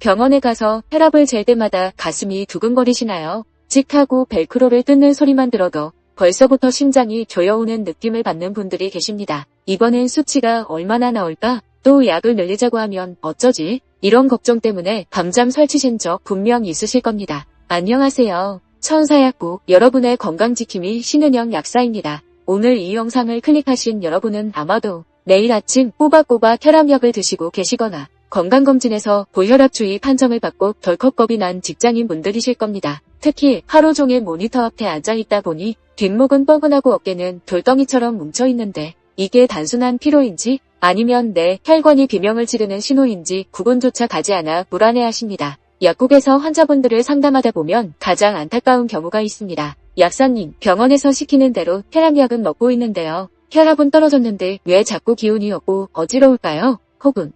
병원에 가서 혈압을 잴 때마다 가슴이 두근거리시나요? 찍하고 벨크로를 뜯는 소리만 들어도 벌써부터 심장이 조여오는 느낌을 받는 분들이 계십니다. 이번엔 수치가 얼마나 나올까? 또 약을 늘리자고 하면 어쩌지? 이런 걱정 때문에 밤잠 설치신 적 분명 있으실 겁니다. 안녕하세요. 천사약국 여러분의 건강지킴이 신은영 약사입니다. 오늘 이 영상을 클릭하신 여러분은 아마도 내일 아침 꼬박꼬박 혈압약을 드시고 계시거나 건강검진에서 고혈압 주의 판정을 받고 덜컥 겁이 난 직장인 분들이실 겁니다. 특히 하루 종일 모니터 앞에 앉아 있다 보니 뒷목은 뻐근하고 어깨는 돌덩이처럼 뭉쳐 있는데 이게 단순한 피로인지 아니면 내 혈관이 비명을 지르는 신호인지 구분조차 가지 않아 불안해하십니다. 약국에서 환자분들을 상담하다 보면 가장 안타까운 경우가 있습니다. 약사님, 병원에서 시키는 대로 혈압약은 먹고 있는데요. 혈압은 떨어졌는데 왜 자꾸 기운이 없고 어지러울까요? 혹은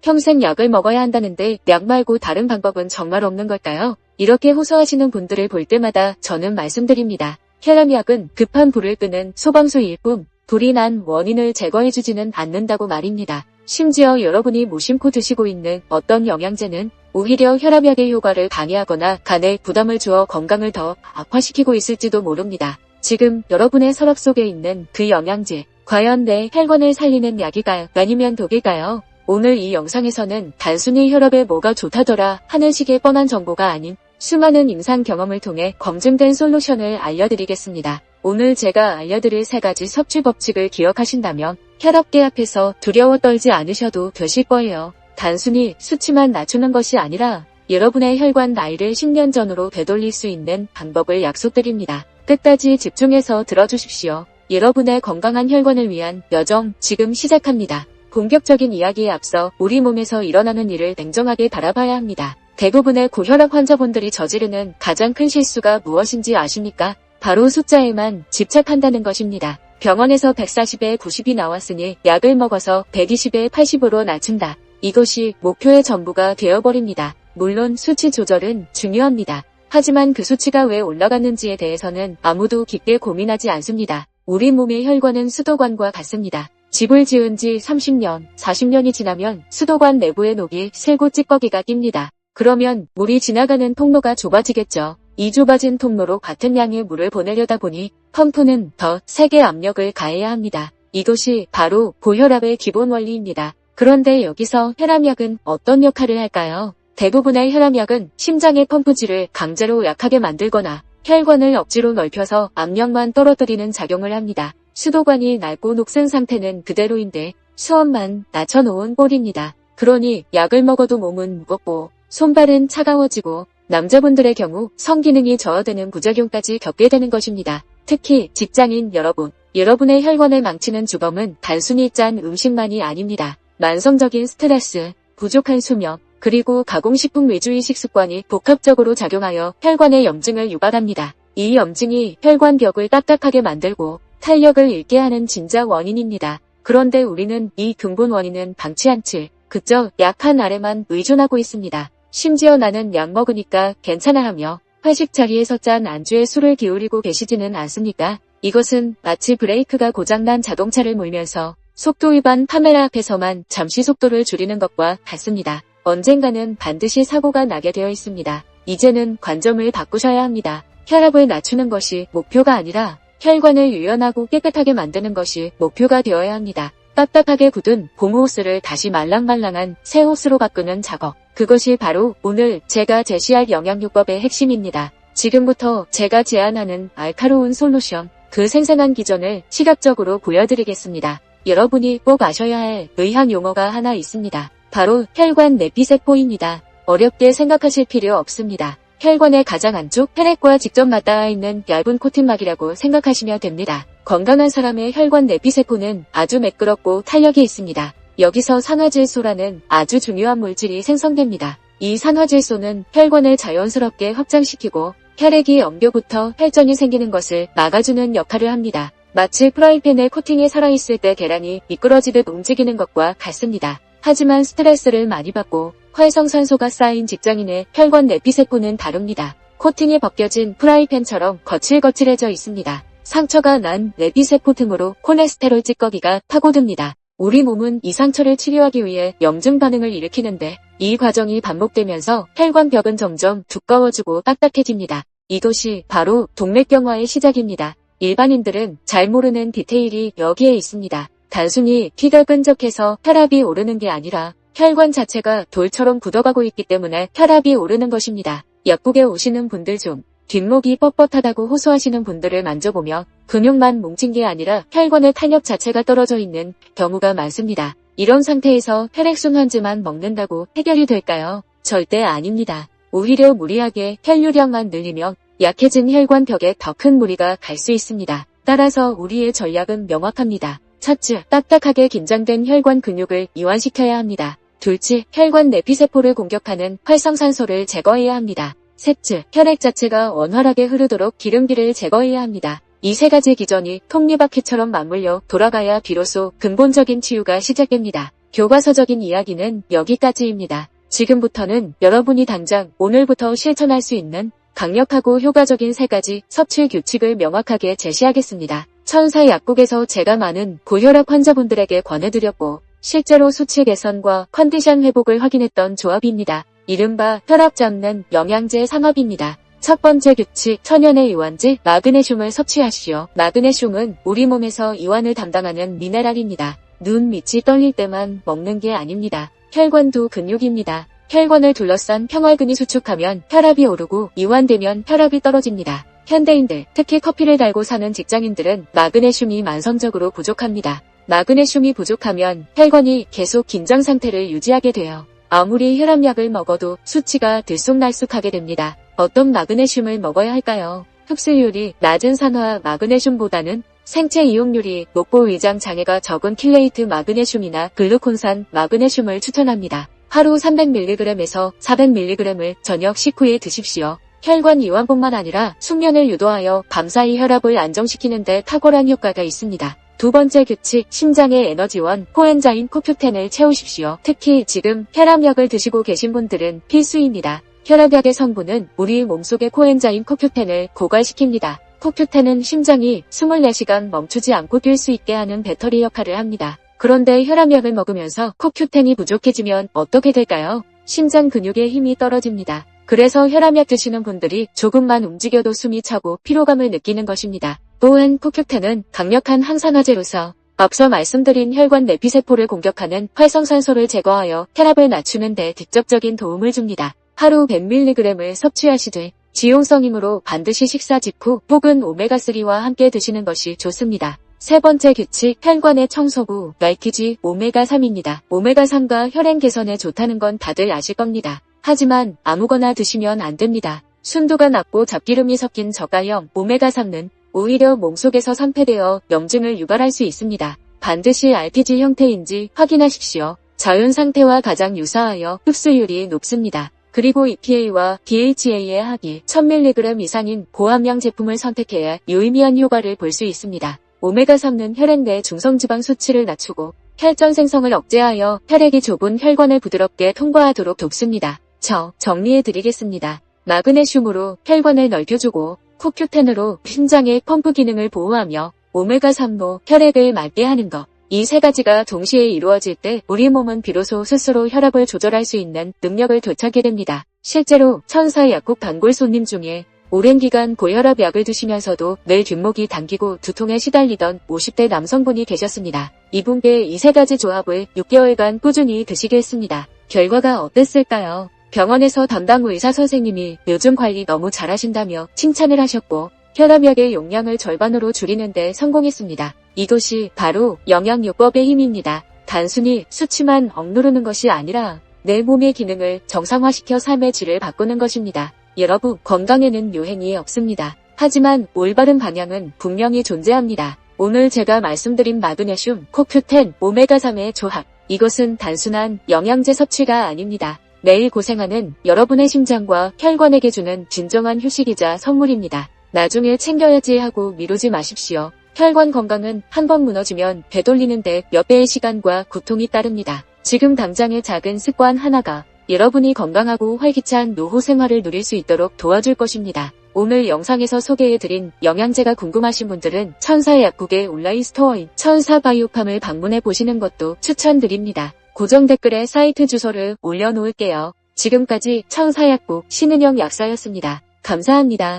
평생 약을 먹어야 한다는데 약 말고 다른 방법은 정말 없는 걸까요? 이렇게 호소하시는 분들을 볼 때마다 저는 말씀드립니다. 혈압약은 급한 불을 끄는 소방수일 뿐 불이 난 원인을 제거해주지는 않는다고 말입니다. 심지어 여러분이 무심코 드시고 있는 어떤 영양제는 오히려 혈압약의 효과를 방해하거나 간에 부담을 주어 건강을 더 악화시키고 있을지도 모릅니다. 지금 여러분의 서랍 속에 있는 그 영양제, 과연 내 혈관을 살리는 약일까요? 아니면 독일까요? 오늘 이 영상에서는 단순히 혈압에 뭐가 좋다더라 하는 식의 뻔한 정보가 아닌 수많은 임상 경험을 통해 검증된 솔루션을 알려드리겠습니다. 오늘 제가 알려드릴 세 가지 섭취 법칙을 기억하신다면 혈압계 앞에서 두려워 떨지 않으셔도 되실 거예요. 단순히 수치만 낮추는 것이 아니라 여러분의 혈관 나이를 10년 전으로 되돌릴 수 있는 방법을 약속드립니다. 끝까지 집중해서 들어주십시오. 여러분의 건강한 혈관을 위한 여정 지금 시작합니다. 본격적인 이야기에 앞서 우리 몸에서 일어나는 일을 냉정하게 바라봐야 합니다. 대부분의 고혈압 환자분들이 저지르는 가장 큰 실수가 무엇인지 아십니까? 바로 숫자에만 집착한다는 것입니다. 병원에서 140에 90이 나왔으니 약을 먹어서 120에 80으로 낮춘다. 이것이 목표의 전부가 되어버립니다. 물론 수치 조절은 중요합니다. 하지만 그 수치가 왜 올라갔는지에 대해서는 아무도 깊게 고민하지 않습니다. 우리 몸의 혈관은 수도관과 같습니다. 집을 지은 지 30년, 40년이 지나면 수도관 내부의 녹이 새고 찌꺼기가 낍니다. 그러면 물이 지나가는 통로가 좁아지겠죠. 이 좁아진 통로로 같은 양의 물을 보내려다 보니 펌프는 더 세게 압력을 가해야 합니다. 이것이 바로 고혈압의 기본 원리입니다. 그런데 여기서 혈압약은 어떤 역할을 할까요? 대부분의 혈압약은 심장의 펌프질을 강제로 약하게 만들거나 혈관을 억지로 넓혀서 압력만 떨어뜨리는 작용을 합니다. 수도관이 낡고 녹슨 상태는 그대로인데 수압만 낮춰놓은 꼴입니다. 그러니 약을 먹어도 몸은 무겁고 손발은 차가워지고 남자분들의 경우 성기능이 저하되는 부작용까지 겪게 되는 것입니다. 특히 직장인 여러분, 여러분의 혈관을 망치는 주범은 단순히 짠 음식만이 아닙니다. 만성적인 스트레스, 부족한 수면, 그리고 가공식품 위주의 식습관이 복합적으로 작용하여 혈관의 염증을 유발합니다. 이 염증이 혈관벽을 딱딱하게 만들고 탄력을 잃게 하는 진작 원인입니다. 그런데 우리는 이 근본 원인은 방치 않지 그저 약한 아래만 의존하고 있습니다. 심지어 나는 약 먹으니까 괜찮아 하며 회식 자리에서 짠 안주에 술을 기울이고 계시지는 않습니까? 이것은 마치 브레이크가 고장난 자동차를 몰면서 속도 위반 카메라 앞에서만 잠시 속도를 줄이는 것과 같습니다. 언젠가는 반드시 사고가 나게 되어 있습니다. 이제는 관점을 바꾸셔야 합니다. 혈압을 낮추는 것이 목표가 아니라 혈관을 유연하고 깨끗하게 만드는 것이 목표가 되어야 합니다. 딱딱하게 굳은 고무호스를 다시 말랑말랑한 새 호스로 바꾸는 작업. 그것이 바로 오늘 제가 제시할 영양요법의 핵심입니다. 지금부터 제가 제안하는 알카로운 솔루션, 그 생생한 기전을 시각적으로 보여드리겠습니다. 여러분이 꼭 아셔야 할 의학 용어가 하나 있습니다. 바로 혈관 내피세포입니다. 어렵게 생각하실 필요 없습니다. 혈관의 가장 안쪽 혈액과 직접 맞닿아 있는 얇은 코팅막이라고 생각하시면 됩니다. 건강한 사람의 혈관 내피세포는 아주 매끄럽고 탄력이 있습니다. 여기서 산화질소라는 아주 중요한 물질이 생성됩니다. 이 산화질소는 혈관을 자연스럽게 확장시키고 혈액이 엉겨부터 혈전이 생기는 것을 막아주는 역할을 합니다. 마치 프라이팬에 코팅이 살아있을 때 계란이 미끄러지듯 움직이는 것과 같습니다. 하지만 스트레스를 많이 받고 활성산소가 쌓인 직장인의 혈관 내피세포는 다릅니다. 코팅이 벗겨진 프라이팬처럼 거칠거칠해져 있습니다. 상처가 난 내피세포 등으로 콜레스테롤 찌꺼기가 파고듭니다. 우리 몸은 이 상처를 치료하기 위해 염증 반응을 일으키는데 이 과정이 반복되면서 혈관 벽은 점점 두꺼워지고 딱딱해집니다. 이것이 바로 동맥경화의 시작입니다. 일반인들은 잘 모르는 디테일이 여기에 있습니다. 단순히 피가 끈적해서 혈압이 오르는 게 아니라 혈관 자체가 돌처럼 굳어가고 있기 때문에 혈압이 오르는 것입니다. 약국에 오시는 분들 중 뒷목이 뻣뻣하다고 호소하시는 분들을 만져보며 근육만 뭉친 게 아니라 혈관의 탄력 자체가 떨어져 있는 경우가 많습니다. 이런 상태에서 혈액순환제만 먹는다고 해결이 될까요? 절대 아닙니다. 오히려 무리하게 혈류량만 늘리면 약해진 혈관 벽에 더 큰 무리가 갈 수 있습니다. 따라서 우리의 전략은 명확합니다. 첫째, 딱딱하게 긴장된 혈관 근육을 이완시켜야 합니다. 둘째, 혈관 내피세포를 공격하는 활성산소를 제거해야 합니다. 셋째, 혈액 자체가 원활하게 흐르도록 기름기를 제거해야 합니다. 이 세 가지 기전이 톱니바퀴처럼 맞물려 돌아가야 비로소 근본적인 치유가 시작됩니다. 교과서적인 이야기는 여기까지입니다. 지금부터는 여러분이 당장 오늘부터 실천할 수 있는 강력하고 효과적인 세 가지 섭취 규칙을 명확하게 제시하겠습니다. 천사 약국에서 제가 많은 고혈압 환자분들에게 권해드렸고 실제로 수치 개선과 컨디션 회복을 확인했던 조합입니다. 이른바 혈압 잡는 영양제 삼합입니다. 첫 번째 규칙, 천연의 이완제 마그네슘을 섭취하시오. 마그네슘은 우리 몸에서 이완을 담당하는 미네랄입니다. 눈 밑이 떨릴 때만 먹는 게 아닙니다. 혈관도 근육입니다. 혈관을 둘러싼 평활근이 수축하면 혈압이 오르고 이완되면 혈압이 떨어집니다. 현대인들, 특히 커피를 달고 사는 직장인들은 마그네슘이 만성적으로 부족합니다. 마그네슘이 부족하면 혈관이 계속 긴장 상태를 유지하게 돼요. 아무리 혈압약을 먹어도 수치가 들쑥날쑥하게 됩니다. 어떤 마그네슘을 먹어야 할까요? 흡수율이 낮은 산화 마그네슘보다는 생체 이용률이 높고 위장 장애가 적은 킬레이트 마그네슘이나 글루콘산 마그네슘을 추천합니다. 하루 300mg에서 400mg을 저녁 식후에 드십시오. 혈관 이완뿐만 아니라 숙면을 유도하여 밤사이 혈압을 안정시키는데 탁월한 효과가 있습니다. 두 번째 규칙, 심장의 에너지원, 코엔자임 코큐텐을 채우십시오. 특히 지금 혈압약을 드시고 계신 분들은 필수입니다. 혈압약의 성분은 우리 몸속의 코엔자임 코큐텐을 고갈시킵니다. 코큐텐은 심장이 24시간 멈추지 않고 뛸 수 있게 하는 배터리 역할을 합니다. 그런데 혈압약을 먹으면서 코큐텐이 부족해지면 어떻게 될까요? 심장 근육의 힘이 떨어집니다. 그래서 혈압약 드시는 분들이 조금만 움직여도 숨이 차고 피로감을 느끼는 것입니다. 또한 코큐텐은 강력한 항산화제로서 앞서 말씀드린 혈관 내피세포를 공격하는 활성산소를 제거하여 혈압을 낮추는 데 직접적인 도움을 줍니다. 하루 100mg을 섭취하시되 지용성이므로 반드시 식사 직후 혹은 오메가3와 함께 드시는 것이 좋습니다. 세 번째 규칙, 혈관의 청소부, 말키지 오메가3입니다. 오메가3가 혈행 개선에 좋다는 건 다들 아실 겁니다. 하지만 아무거나 드시면 안 됩니다. 순도가 낮고 잡기름이 섞인 저가형 오메가3는 오히려 몸속에서 산패되어 염증을 유발할 수 있습니다. 반드시 RPG 형태인지 확인하십시오. 자연 상태와 가장 유사하여 흡수율이 높습니다. 그리고 EPA와 DHA의 합이 1000mg 이상인 고함량 제품을 선택해야 유의미한 효과를 볼 수 있습니다. 오메가3는 혈액 내 중성지방 수치를 낮추고 혈전 생성을 억제하여 혈액이 좁은 혈관을 부드럽게 통과하도록 돕습니다. 저 정리해드리겠습니다. 마그네슘으로 혈관을 넓혀주고 코큐텐으로 심장의 펌프 기능을 보호하며 오메가3로 혈액을 맑게 하는 것. 이 세 가지가 동시에 이루어질 때 우리 몸은 비로소 스스로 혈압을 조절할 수 있는 능력을 되찾게 됩니다. 실제로 천사 약국 단골 손님 중에 오랜 기간 고혈압 약을 드시면서도 늘 뒷목이 당기고 두통에 시달리던 50대 남성분이 계셨습니다. 이분께 이 세 가지 조합을 6개월간 꾸준히 드시게 했습니다. 결과가 어땠을까요? 병원에서 담당 의사 선생님이 요즘 관리 너무 잘하신다며 칭찬을 하셨고 혈압약의 용량을 절반으로 줄이는데 성공했습니다. 이것이 바로 영양요법의 힘입니다. 단순히 수치만 억누르는 것이 아니라 내 몸의 기능을 정상화시켜 삶의 질을 바꾸는 것입니다. 여러분, 건강에는 요행이 없습니다. 하지만 올바른 방향은 분명히 존재합니다. 오늘 제가 말씀드린 마그네슘, 코큐텐, 오메가3의 조합. 이것은 단순한 영양제 섭취가 아닙니다. 매일 고생하는 여러분의 심장과 혈관에게 주는 진정한 휴식이자 선물입니다. 나중에 챙겨야지 하고 미루지 마십시오. 혈관 건강은 한 번 무너지면 되돌리는데 몇 배의 시간과 고통이 따릅니다. 지금 당장의 작은 습관 하나가 여러분이 건강하고 활기찬 노후 생활을 누릴 수 있도록 도와줄 것입니다. 오늘 영상에서 소개해드린 영양제가 궁금하신 분들은 천사 약국의 온라인 스토어인 천사바이오팜을 방문해 보시는 것도 추천드립니다. 고정 댓글에 사이트 주소를 올려놓을게요. 지금까지 청사약국 신은영 약사였습니다. 감사합니다.